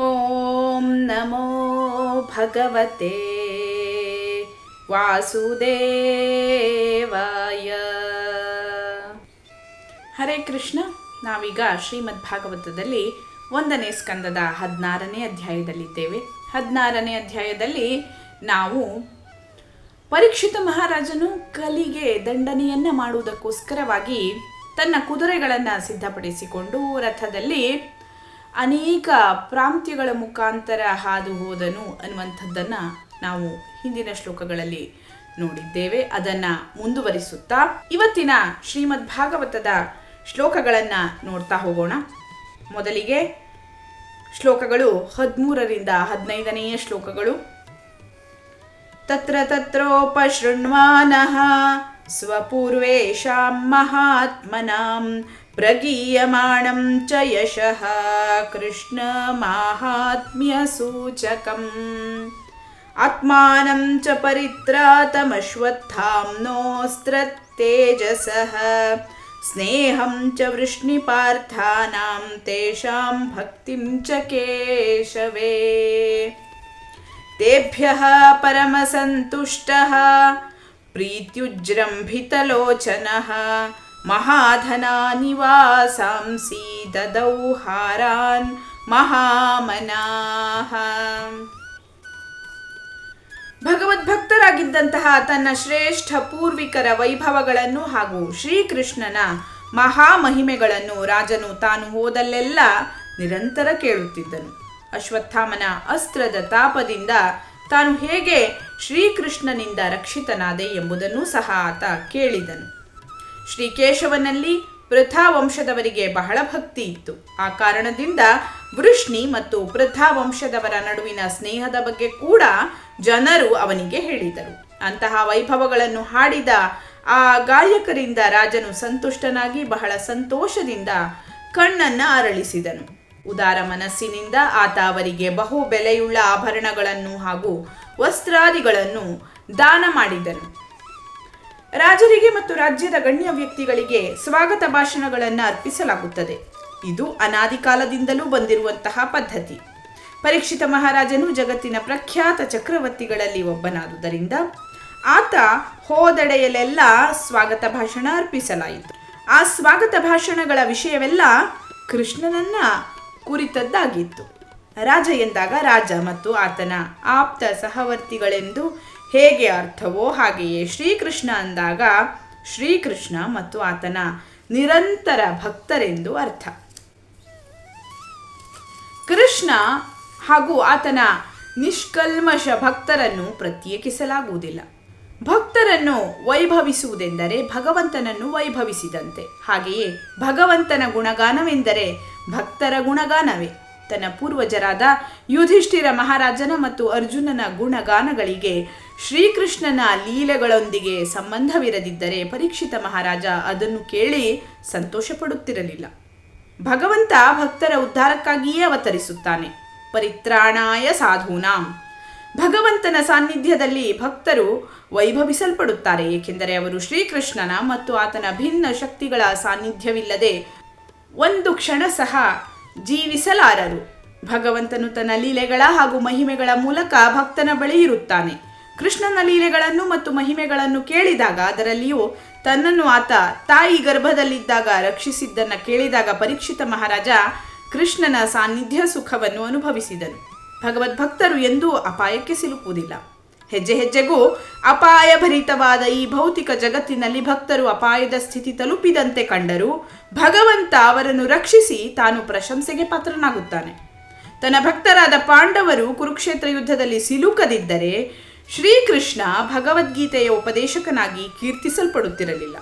ॐ नमो भगवते ವಾಸುದೇವಾಯ ಹರೇ ಕೃಷ್ಣ ನಾವೀಗ ಶ್ರೀಮದ್ ಭಾಗವತದಲ್ಲಿ ಒಂದನೇ ಸ್ಕಂದದ ಹದಿನಾರನೇ ಅಧ್ಯಾಯದಲ್ಲಿದ್ದೇವೆ ಹದಿನಾರನೇ ಅಧ್ಯಾಯದಲ್ಲಿ ನಾವು ಪರೀಕ್ಷಿತ ಮಹಾರಾಜನು ಕಲಿಗೆ ದಂಡನೆಯನ್ನ ಮಾಡುವುದಕ್ಕೋಸ್ಕರವಾಗಿ ತನ್ನ ಕುದುರೆಗಳನ್ನು ಸಿದ್ಧಪಡಿಸಿಕೊಂಡು ರಥದಲ್ಲಿ ಅನೇಕ ಪ್ರಾಂತ್ಯಗಳ ಮುಖಾಂತರ ಹಾದು ಹೋದನು ಅನ್ನುವಂಥದ್ದನ್ನು ನಾವು ಹಿಂದಿನ ಶ್ಲೋಕಗಳಲ್ಲಿ ನೋಡಿದ್ದೇವೆ. ಅದನ್ನು ಮುಂದುವರಿಸುತ್ತಾ ಇವತ್ತಿನ ಶ್ರೀಮದ್ ಭಾಗವತದ ಶ್ಲೋಕಗಳನ್ನು ನೋಡ್ತಾ ಹೋಗೋಣ. ಮೊದಲಿಗೆ ಶ್ಲೋಕಗಳು ಹದಿಮೂರರಿಂದ ಹದಿನೈದನೆಯ ಶ್ಲೋಕಗಳು. ತತ್ರ ತತ್ರೋಪಶೃಣ್ವಾನಃ ಸ್ವಪೂರ್ವೇಶಾಂ ಮಹಾತ್ಮನಾಂ प्रगीयमाणं च यशः कृष्णमाहात्म्यसूचकम् आत्मानं च परित्रातमश्वत्थाम्नोऽस्त्रेजः स्नेहं च वृष्णिपार्थानां तेषां भक्तिं च केशवे। तेभ्यः परमसन्तुष्टः प्रीत्युजृम्भितलोचनः महाधनानिवासांसि ददौ हारान् ಮಹಾಮನಾಹ ಭಗವದ್ಭಕ್ತರಾಗಿದ್ದಂತಹ ತನ್ನ ಶ್ರೇಷ್ಠ ಪೂರ್ವಿಕರ ವೈಭವಗಳನ್ನು ಹಾಗೂ ಶ್ರೀಕೃಷ್ಣನ ಮಹಾಮಹಿಮೆಗಳನ್ನು ರಾಜನು ತಾನು ಹೋದಲ್ಲೆಲ್ಲ ನಿರಂತರ ಕೇಳುತ್ತಿದ್ದನು ಅಶ್ವತ್ಥಾಮನ ಅಸ್ತ್ರದ ತಾಪದಿಂದ ತಾನು ಹೇಗೆ ಶ್ರೀಕೃಷ್ಣನಿಂದ ರಕ್ಷಿತನಾದೆ ಎಂಬುದನ್ನು ಸಹ ಆತ ಕೇಳಿದನು ಶ್ರೀಕೇಶವನಲ್ಲಿ ಪೃಥಾ ವಂಶದವರಿಗೆ ಬಹಳ ಭಕ್ತಿ ಇತ್ತು. ಆ ಕಾರಣದಿಂದ ವೃಷ್ಣಿ ಮತ್ತು ಪೃಥಾ ವಂಶದವರ ನಡುವಿನ ಸ್ನೇಹದ ಬಗ್ಗೆ ಕೂಡ ಜನರು ಅವನಿಗೆ ಹೇಳಿದರು. ಅಂತಹ ವೈಭವಗಳನ್ನು ಹಾಡಿದ ಆ ಗಾಯಕರಿಂದ ರಾಜನು ಸಂತುಷ್ಟನಾಗಿ ಬಹಳ ಸಂತೋಷದಿಂದ ಕಣ್ಣನ್ನ ಅರಳಿಸಿದನು. ಉದಾರ ಮನಸ್ಸಿನಿಂದ ಆತ ಅವರಿಗೆ ಬಹು ಬೆಲೆಯುಳ್ಳ ಆಭರಣಗಳನ್ನು ಹಾಗೂ ವಸ್ತ್ರಾದಿಗಳನ್ನು ದಾನ ಮಾಡಿದನು. ರಾಜರಿಗೆ ಮತ್ತು ರಾಜ್ಯದ ಗಣ್ಯ ವ್ಯಕ್ತಿಗಳಿಗೆ ಸ್ವಾಗತ ಭಾಷಣಗಳನ್ನು ಅರ್ಪಿಸಲಾಗುತ್ತದೆ. ಇದು ಅನಾದಿ ಕಾಲದಿಂದಲೂ ಬಂದಿರುವಂತಹ ಪದ್ಧತಿ. ಪರೀಕ್ಷಿತ ಮಹಾರಾಜನು ಜಗತ್ತಿನ ಪ್ರಖ್ಯಾತ ಚಕ್ರವರ್ತಿಗಳಲ್ಲಿ ಒಬ್ಬನಾದುದರಿಂದ ಆತ ಹೋದಡೆಯಲ್ಲೆಲ್ಲ ಸ್ವಾಗತ ಭಾಷಣ ಅರ್ಪಿಸಲಾಯಿತು. ಆ ಸ್ವಾಗತ ಭಾಷಣಗಳ ವಿಷಯವೆಲ್ಲ ಕೃಷ್ಣನನ್ನ ಕುರಿತದ್ದಾಗಿತ್ತು. ರಾಜ ಎಂದಾಗ ರಾಜ ಮತ್ತು ಆತನ ಆಪ್ತ ಸಹವರ್ತಿಗಳೆಂದು ಹೇಗೆ ಅರ್ಥವೋ ಹಾಗೆಯೇ ಶ್ರೀಕೃಷ್ಣ ಅಂದಾಗ ಶ್ರೀಕೃಷ್ಣ ಮತ್ತು ಆತನ ನಿರಂತರ ಭಕ್ತರೆಂದು ಅರ್ಥ. ಕೃಷ್ಣ ಹಾಗೂ ಆತನ ನಿಷ್ಕಲ್ಮಶ ಭಕ್ತರನ್ನು ಪ್ರತ್ಯೇಕಿಸಲಾಗುವುದಿಲ್ಲ. ಭಕ್ತರನ್ನು ವೈಭವಿಸುವುದೆಂದರೆ ಭಗವಂತನನ್ನು ವೈಭವಿಸಿದಂತೆ. ಹಾಗೆಯೇ ಭಗವಂತನ ಗುಣಗಾನವೆಂದರೆ ಭಕ್ತರ ಗುಣಗಾನವೇ. ತನ್ನ ಪೂರ್ವಜರಾದ ಯುಧಿಷ್ಠಿರ ಮಹಾರಾಜನ ಮತ್ತು ಅರ್ಜುನನ ಗುಣಗಾನಗಳಿಗೆ ಶ್ರೀಕೃಷ್ಣನ ಲೀಲೆಗಳೊಂದಿಗೆ ಸಂಬಂಧವಿರದಿದ್ದರೆ ಪರೀಕ್ಷಿತ ಮಹಾರಾಜ ಅದನ್ನು ಕೇಳಿ ಸಂತೋಷ ಪಡುತ್ತಿರಲಿಲ್ಲ ಭಗವಂತ ಭಕ್ತರ ಉದ್ಧಾರಕ್ಕಾಗಿಯೇ ಅವತರಿಸುತ್ತಾನೆ. ಪರಿತ್ರಾಣಾಯ ಸಾಧೂನಾಂ. ಭಗವಂತನ ಸಾನ್ನಿಧ್ಯದಲ್ಲಿ ಭಕ್ತರು ವೈಭವಿಸಲ್ಪಡುತ್ತಾರೆ, ಏಕೆಂದರೆ ಅವರು ಶ್ರೀಕೃಷ್ಣನ ಮತ್ತು ಆತನ ಭಿನ್ನ ಶಕ್ತಿಗಳ ಸಾನ್ನಿಧ್ಯವಿಲ್ಲದೆ ಒಂದು ಕ್ಷಣ ಸಹ ಜೀವಿಸಲಾರರು. ಭಗವಂತನು ತನ್ನ ಲೀಲೆಗಳ ಹಾಗೂ ಮಹಿಮೆಗಳ ಮೂಲಕ ಭಕ್ತನ ಬಳಿ ಇರುತ್ತಾನೆ. ಕೃಷ್ಣನ ಲೀಲೆಗಳನ್ನು ಮತ್ತು ಮಹಿಮೆಗಳನ್ನು ಕೇಳಿದಾಗ ಅದರಲ್ಲಿಯೂ ತನ್ನನ್ನು ಆತ ತಾಯಿ ಗರ್ಭದಲ್ಲಿದ್ದಾಗ ರಕ್ಷಿಸಿದ್ದನ್ನು ಕೇಳಿದಾಗ ಪರೀಕ್ಷಿತ ಮಹಾರಾಜ ಕೃಷ್ಣನ ಸಾನ್ನಿಧ್ಯ ಸುಖವನ್ನು ಅನುಭವಿಸಿದನು. ಭಗವದ್ಭಕ್ತರು ಎಂದೂ ಅಪಾಯಕ್ಕೆ ಸಿಲುಕುವುದಿಲ್ಲ. ಹೆಜ್ಜೆ ಹೆಜ್ಜೆಗೂ ಅಪಾಯ ಭರಿತವಾದ ಈ ಭೌತಿಕ ಜಗತ್ತಿನಲ್ಲಿ ಭಕ್ತರು ಅಪಾಯದ ಸ್ಥಿತಿ ತಲುಪಿದಂತೆ ಕಂಡರು ಭಗವಂತ ಅವರನ್ನು ರಕ್ಷಿಸಿ ತಾನು ಪ್ರಶಂಸೆಗೆ ಪಾತ್ರನಾಗುತ್ತಾನೆ. ತನ್ನ ಭಕ್ತರಾದ ಪಾಂಡವರು ಕುರುಕ್ಷೇತ್ರ ಯುದ್ಧದಲ್ಲಿ ಸಿಲುಕದಿದ್ದರೆ ಶ್ರೀಕೃಷ್ಣ ಭಗವದ್ಗೀತೆಯ ಉಪದೇಶಕನಾಗಿ ಕೀರ್ತಿಸಲ್ಪಡುತ್ತಿರಲಿಲ್ಲ.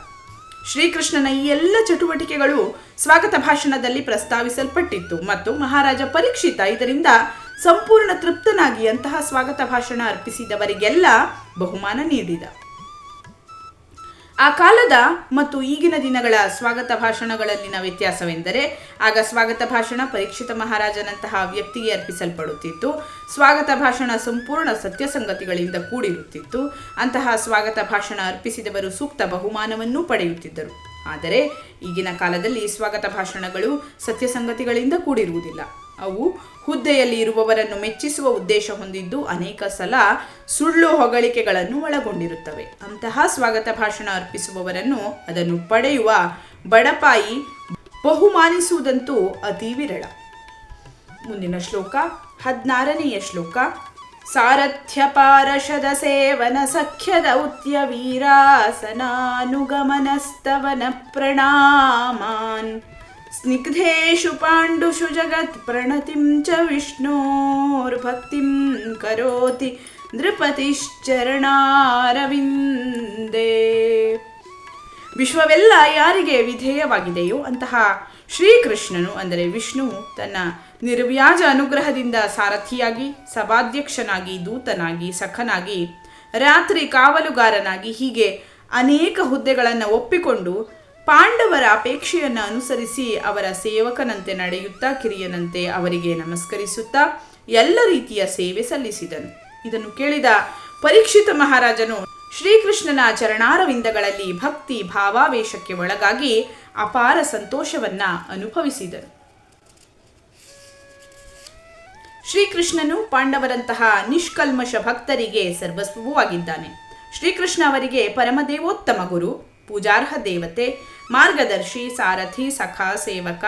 ಶ್ರೀಕೃಷ್ಣನ ಈ ಎಲ್ಲ ಚಟುವಟಿಕೆಗಳು ಸ್ವಾಗತ ಭಾಷಣದಲ್ಲಿ ಪ್ರಸ್ತಾವಿಸಲ್ಪಟ್ಟಿತ್ತು ಮತ್ತು ಮಹಾರಾಜ ಪರೀಕ್ಷಿತ ಇದರಿಂದ ಸಂಪೂರ್ಣ ತೃಪ್ತನಾಗಿ ಅಂತಹ ಸ್ವಾಗತ ಭಾಷಣ ಅರ್ಪಿಸಿದವರಿಗೆಲ್ಲ ಬಹುಮಾನ ನೀಡಿದ. ಆ ಕಾಲದ ಮತ್ತು ಈಗಿನ ದಿನಗಳ ಸ್ವಾಗತ ಭಾಷಣಗಳಲ್ಲಿನ ವ್ಯತ್ಯಾಸವೆಂದರೆ ಆಗ ಸ್ವಾಗತ ಭಾಷಣ ಪರೀಕ್ಷಿತ ಮಹಾರಾಜನಂತಹ ವ್ಯಕ್ತಿಗೆ ಅರ್ಪಿಸಲ್ಪಡುತ್ತಿತ್ತು. ಸ್ವಾಗತ ಭಾಷಣ ಸಂಪೂರ್ಣ ಸತ್ಯಸಂಗತಿಗಳಿಂದ ಕೂಡಿರುತ್ತಿತ್ತು. ಅಂತಹ ಸ್ವಾಗತ ಭಾಷಣ ಅರ್ಪಿಸಿದವರು ಸೂಕ್ತ ಬಹುಮಾನವನ್ನೂ ಪಡೆಯುತ್ತಿದ್ದರು. ಆದರೆ ಈಗಿನ ಕಾಲದಲ್ಲಿ ಸ್ವಾಗತ ಭಾಷಣಗಳು ಸತ್ಯಸಂಗತಿಗಳಿಂದ ಕೂಡಿರುವುದಿಲ್ಲ. ಅವು ಹುದ್ದೆಯಲ್ಲಿ ಇರುವವರನ್ನು ಮೆಚ್ಚಿಸುವ ಉದ್ದೇಶ ಹೊಂದಿದ್ದು ಅನೇಕ ಸಲ ಸುಳ್ಳು ಹೊಗಳಿಕೆಗಳನ್ನು ಒಳಗೊಂಡಿರುತ್ತವೆ. ಅಂತಹ ಸ್ವಾಗತ ಭಾಷಣ ಅರ್ಪಿಸುವವರನ್ನು ಅದನ್ನು ಪಡೆಯುವ ಬಡಪಾಯಿ ಬಹುಮಾನಿಸುವುದಂತೂ ಅತಿ ವಿರಳ. ಮುಂದಿನ ಶ್ಲೋಕ, ಹದಿನಾರನೆಯ ಶ್ಲೋಕ ಸಾರಥ್ಯ ಪಾರಷದ ಸೇವನ ಸಖ್ಯ ದೌತ್ಯ ವೀರಾಸನಾನುಗಮನಸ್ತವನ ಪ್ರಣಾಮಾನ್. ಪಾಂಡುಷು ಜಗತ್ ಪ್ರಣತಿಂ ಚ ವಿಷ್ಣೋರ್ಭಕ್ತಿಂ ಕರೋತಿ ನೃಪತಿಶ್ಚರಣಾರವಿಂದೇ ವಿಶ್ವವೆಲ್ಲ ಯಾರಿಗೆ ವಿಧೇಯವಾಗಿದೆಯೋ ಅಂತಹ ಶ್ರೀಕೃಷ್ಣನು, ಅಂದರೆ ವಿಷ್ಣು, ತನ್ನ ನಿರ್ವ್ಯಾಜ ಅನುಗ್ರಹದಿಂದ ಸಾರಥಿಯಾಗಿ, ಸಭಾಧ್ಯಕ್ಷನಾಗಿ, ದೂತನಾಗಿ, ಸಖನಾಗಿ, ರಾತ್ರಿ ಕಾವಲುಗಾರನಾಗಿ ಹೀಗೆ ಅನೇಕ ಹುದ್ದೆಗಳನ್ನು ಒಪ್ಪಿಕೊಂಡು ಪಾಂಡವರ ಅಪೇಕ್ಷೆಯನ್ನು ಅನುಸರಿಸಿ ಅವರ ಸೇವಕನಂತೆ ನಡೆಯುತ್ತಾ ಕಿರಿಯನಂತೆ ಅವರಿಗೆ ನಮಸ್ಕರಿಸುತ್ತಾ ಎಲ್ಲ ರೀತಿಯ ಸೇವೆ ಸಲ್ಲಿಸಿದನು. ಇದನ್ನು ಕೇಳಿದ ಪರೀಕ್ಷಿತ ಮಹಾರಾಜನು ಶ್ರೀಕೃಷ್ಣನ ಚರಣಾರವಿಂದಗಳಲ್ಲಿ ಭಕ್ತಿ ಭಾವಾವೇಶಕ್ಕೆ ಒಳಗಾಗಿ ಅಪಾರ ಸಂತೋಷವನ್ನ ಅನುಭವಿಸಿದನು. ಶ್ರೀಕೃಷ್ಣನು ಪಾಂಡವರಂತಹ ನಿಷ್ಕಲ್ಮಶ ಭಕ್ತರಿಗೆ ಸರ್ವಸ್ವವೂ ಆಗಿದ್ದಾನೆ ಶ್ರೀಕೃಷ್ಣ ಅವರಿಗೆ ಪರಮದೇವೋತ್ತಮ ಗುರು. ಪೂಜಾರ್ಹ ದೇವತೆ, ಮಾರ್ಗದರ್ಶಿ, ಸಾರಥಿ, ಸಖ, ಸೇವಕ,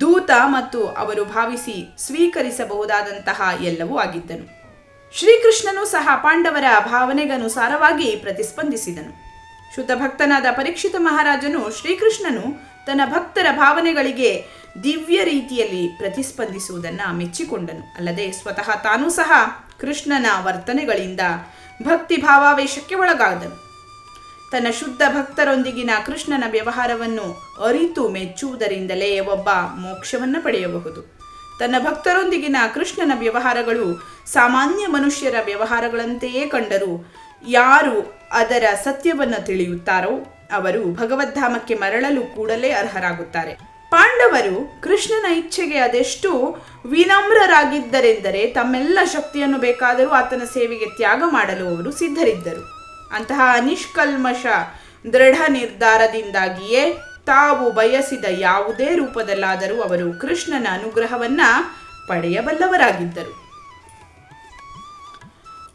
ದೂತ ಮತ್ತು ಅವರು ಭಾವಿಸಿ ಸ್ವೀಕರಿಸಬಹುದಾದಂತಹ ಎಲ್ಲವೂ ಆಗಿದ್ದನು. ಶ್ರೀಕೃಷ್ಣನು ಸಹ ಪಾಂಡವರ ಭಾವನೆಗನುಸಾರವಾಗಿ ಪ್ರತಿಸ್ಪಂದಿಸಿದನು. ಶುದ್ಧ ಭಕ್ತನಾದ ಪರೀಕ್ಷಿತ ಮಹಾರಾಜನು ಶ್ರೀಕೃಷ್ಣನು ತನ್ನ ಭಕ್ತರ ಭಾವನೆಗಳಿಗೆ ದಿವ್ಯ ರೀತಿಯಲ್ಲಿ ಪ್ರತಿಸ್ಪಂದಿಸುವುದನ್ನು ಮೆಚ್ಚಿಕೊಂಡನು. ಅಲ್ಲದೆ ಸ್ವತಃ ತಾನೂ ಸಹ ಕೃಷ್ಣನ ವರ್ತನೆಗಳಿಂದ ಭಕ್ತಿ ಭಾವಾವೇಶಕ್ಕೆ ಒಳಗಾದನು. ತನ್ನ ಶುದ್ಧ ಭಕ್ತರೊಂದಿಗಿನ ಕೃಷ್ಣನ ವ್ಯವಹಾರವನ್ನು ಅರಿತು ಮೆಚ್ಚುವುದರಿಂದಲೇ ಒಬ್ಬ ಮೋಕ್ಷವನ್ನು ಪಡೆಯಬಹುದು. ತನ್ನ ಭಕ್ತರೊಂದಿಗಿನ ಕೃಷ್ಣನ ವ್ಯವಹಾರಗಳು ಸಾಮಾನ್ಯ ಮನುಷ್ಯರ ವ್ಯವಹಾರಗಳಂತೆಯೇ ಕಂಡರೂ ಯಾರು ಅದರ ಸತ್ಯವನ್ನು ತಿಳಿಯುತ್ತಾರೋ ಅವರು ಭಗವದ್ಧಾಮಕ್ಕೆ ಮರಳಲು ಕೂಡಲೇ ಅರ್ಹರಾಗುತ್ತಾರೆ. ಪಾಂಡವರು ಕೃಷ್ಣನ ಇಚ್ಛೆಗೆ ಅದೆಷ್ಟು ವಿನಮ್ರರಾಗಿದ್ದರೆಂದರೆ ತಮ್ಮೆಲ್ಲ ಶಕ್ತಿಯನ್ನು ಬೇಕಾದರೂ ಆತನ ಸೇವೆಗೆ ತ್ಯಾಗ ಮಾಡಲು ಅವರು ಸಿದ್ಧರಿದ್ದರು. ಅಂತಹ ನಿಷ್ಕಲ್ಮಶ ದೃಢ ನಿರ್ಧಾರದಿಂದಾಗಿಯೇ ತಾವು ಬಯಸಿದ ಯಾವುದೇ ರೂಪದಲ್ಲಾದರೂ ಅವರು ಕೃಷ್ಣನ ಅನುಗ್ರಹವನ್ನ ಪಡೆಯಬಲ್ಲವರಾಗಿದ್ದರು.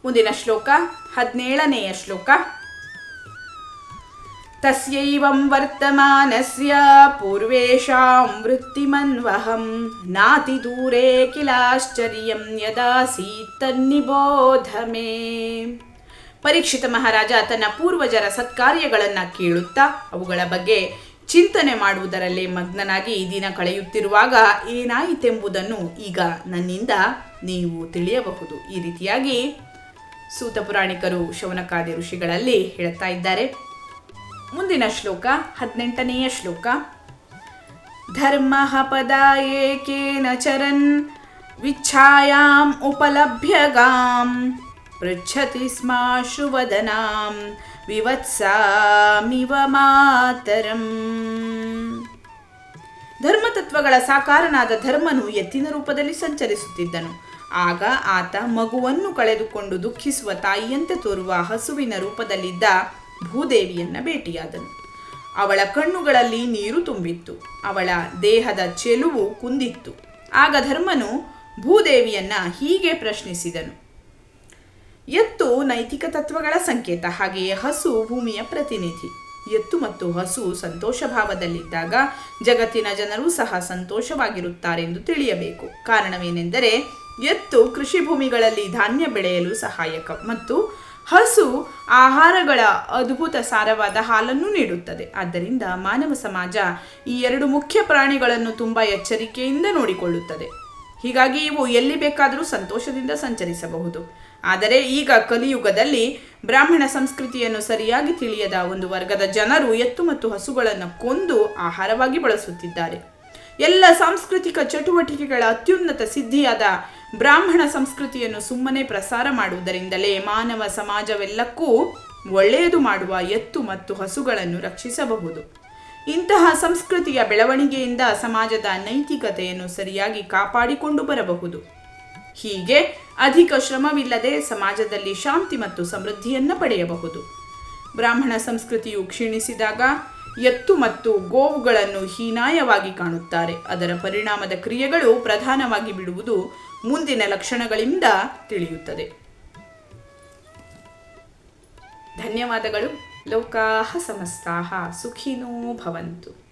ಮುಂದಿನ ಶ್ಲೋಕ, ಹದಿನೇಳನೆಯ ಶ್ಲೋಕ. ತಸ್ಯೈವಂ ವರ್ತಮಾನಸ್ಯ ಪೂರ್ವೇಷಾಂ ವೃತ್ತಿಮನ್ವಹಂ ನಾತಿ ದೂರೇ ಕಿಲಾಶ್ಚರ್ಯಂ ಯದಾಸೀತ್ ತನ್ನಿಬೋಧ ಮೇ ಪರೀಕ್ಷಿತ ಮಹಾರಾಜ ತನ್ನ ಪೂರ್ವಜರ ಸತ್ಕಾರ್ಯಗಳನ್ನು ಕೇಳುತ್ತಾ ಅವುಗಳ ಬಗ್ಗೆ ಚಿಂತನೆ ಮಾಡುವುದರಲ್ಲೇ ಮಗ್ನನಾಗಿ ದಿನ ಕಳೆಯುತ್ತಿರುವಾಗ ಏನಾಯಿತೆಂಬುದನ್ನು ಈಗ ನನ್ನಿಂದ ನೀವು ತಿಳಿಯಬಹುದು. ಈ ರೀತಿಯಾಗಿ ಸೂತ ಪುರಾಣಿಕರು ಶೌನಕಾದಿ ಋಷಿಗಳಲ್ಲಿ ಹೇಳ್ತಾ ಇದ್ದಾರೆ. ಮುಂದಿನ ಶ್ಲೋಕ, ಹದಿನೆಂಟನೆಯ ಶ್ಲೋಕ. ಧರ್ಮ ಪದಾಯೇಕೇನ ಚರನ್ ವಿಚ್ಛಾಯಾಂ ಉಪಲಭ್ಯಗಾಂ. ಪೃಚ್ಛತಿ ಸ್ಮಾಶ್ರುವದನಾಂ ವಿವತ್ಸಾಮಿವ ಮಾತರಂ ಧರ್ಮತತ್ವಗಳ ಸಾಕಾರನಾದ ಧರ್ಮನು ಎತ್ತಿನ ರೂಪದಲ್ಲಿ ಸಂಚರಿಸುತ್ತಿದ್ದನು. ಆಗ ಆತ ಮಗುವನ್ನು ಕಳೆದುಕೊಂಡು ದುಃಖಿಸುವ ತಾಯಿಯಂತೆ ತೋರುವ ಹಸುವಿನ ರೂಪದಲ್ಲಿದ್ದ ಭೂದೇವಿಯನ್ನ ಭೇಟಿಯಾದನು. ಅವಳ ಕಣ್ಣುಗಳಲ್ಲಿ ನೀರು ತುಂಬಿತ್ತು. ಅವಳ ದೇಹದ ಚೆಲುವು ಕುಂದಿತ್ತು. ಆಗ ಧರ್ಮನು ಭೂದೇವಿಯನ್ನ ಹೀಗೆ ಪ್ರಶ್ನಿಸಿದನು. ಎತ್ತು ನೈತಿಕ ತತ್ವಗಳ ಸಂಕೇತ ಹಾಗೆಯೇ ಹಸು ಭೂಮಿಯ ಪ್ರತಿನಿಧಿ. ಎತ್ತು ಮತ್ತು ಹಸು ಸಂತೋಷ ಭಾವದಲ್ಲಿದ್ದಾಗ ಜಗತ್ತಿನ ಜನರು ಸಹ ಸಂತೋಷವಾಗಿರುತ್ತಾರೆಂದು ತಿಳಿಯಬೇಕು. ಕಾರಣವೇನೆಂದರೆ ಎತ್ತು ಕೃಷಿ ಭೂಮಿಗಳಲ್ಲಿ ಧಾನ್ಯ ಬೆಳೆಯಲು ಸಹಾಯಕ ಮತ್ತು ಹಸು ಆಹಾರಗಳ ಅದ್ಭುತ ಸಾರವಾದ ಹಾಲನ್ನು ನೀಡುತ್ತದೆ. ಆದ್ದರಿಂದ ಮಾನವ ಸಮಾಜ ಈ ಎರಡು ಮುಖ್ಯ ಪ್ರಾಣಿಗಳನ್ನು ತುಂಬ ಎಚ್ಚರಿಕೆಯಿಂದ ನೋಡಿಕೊಳ್ಳುತ್ತದೆ. ಹೀಗಾಗಿ ಇವು ಎಲ್ಲಿ ಬೇಕಾದರೂ ಸಂತೋಷದಿಂದ ಸಂಚರಿಸಬಹುದು. ಆದರೆ ಈಗ ಕಲಿಯುಗದಲ್ಲಿ ಬ್ರಾಹ್ಮಣ ಸಂಸ್ಕೃತಿಯನ್ನು ಸರಿಯಾಗಿ ತಿಳಿಯದ ಒಂದು ವರ್ಗದ ಜನರು ಎತ್ತು ಮತ್ತು ಹಸುಗಳನ್ನು ಕೊಂದು ಆಹಾರವಾಗಿ ಬಳಸುತ್ತಿದ್ದಾರೆ. ಎಲ್ಲ ಸಾಂಸ್ಕೃತಿಕ ಚಟುವಟಿಕೆಗಳ ಅತ್ಯುನ್ನತ ಸಿದ್ಧಿಯಾದ ಬ್ರಾಹ್ಮಣ ಸಂಸ್ಕೃತಿಯನ್ನು ಸುಮ್ಮನೆ ಪ್ರಸಾರ ಮಾಡುವುದರಿಂದಲೇ ಮಾನವ ಸಮಾಜವೆಲ್ಲಕ್ಕೂ ಒಳ್ಳೆಯದು ಮಾಡುವ ಎತ್ತು ಮತ್ತು ಹಸುಗಳನ್ನು ರಕ್ಷಿಸಬಹುದು. ಇಂತಹ ಸಂಸ್ಕೃತಿಯ ಬೆಳವಣಿಗೆಯಿಂದ ಸಮಾಜದ ನೈತಿಕತೆಯನ್ನು ಸರಿಯಾಗಿ ಕಾಪಾಡಿಕೊಂಡು ಬರಬಹುದು. ಹೀಗೆ ಅಧಿಕ ಶ್ರಮವಿಲ್ಲದೆ ಸಮಾಜದಲ್ಲಿ ಶಾಂತಿ ಮತ್ತು ಸಮೃದ್ಧಿಯನ್ನು ಪಡೆಯಬಹುದು. ಬ್ರಾಹ್ಮಣ ಸಂಸ್ಕೃತಿಯು ಕ್ಷೀಣಿಸಿದಾಗ ಎತ್ತು ಮತ್ತು ಗೋವುಗಳನ್ನು ಹೀನಾಯವಾಗಿ ಕಾಣುತ್ತಾರೆ. ಅದರ ಪರಿಣಾಮದ ಕ್ರಿಯೆಗಳು ಪ್ರಧಾನವಾಗಿ ಬಿಡುವುದು ಮುಂದಿನ ಲಕ್ಷಣಗಳಿಂದ ತಿಳಿಯುತ್ತದೆ. ಧನ್ಯವಾದಗಳು. ಲೋಕಾಹ ಸಮಸ್ತಾಹ ಸುಖಿನೋ ಭವಂತು.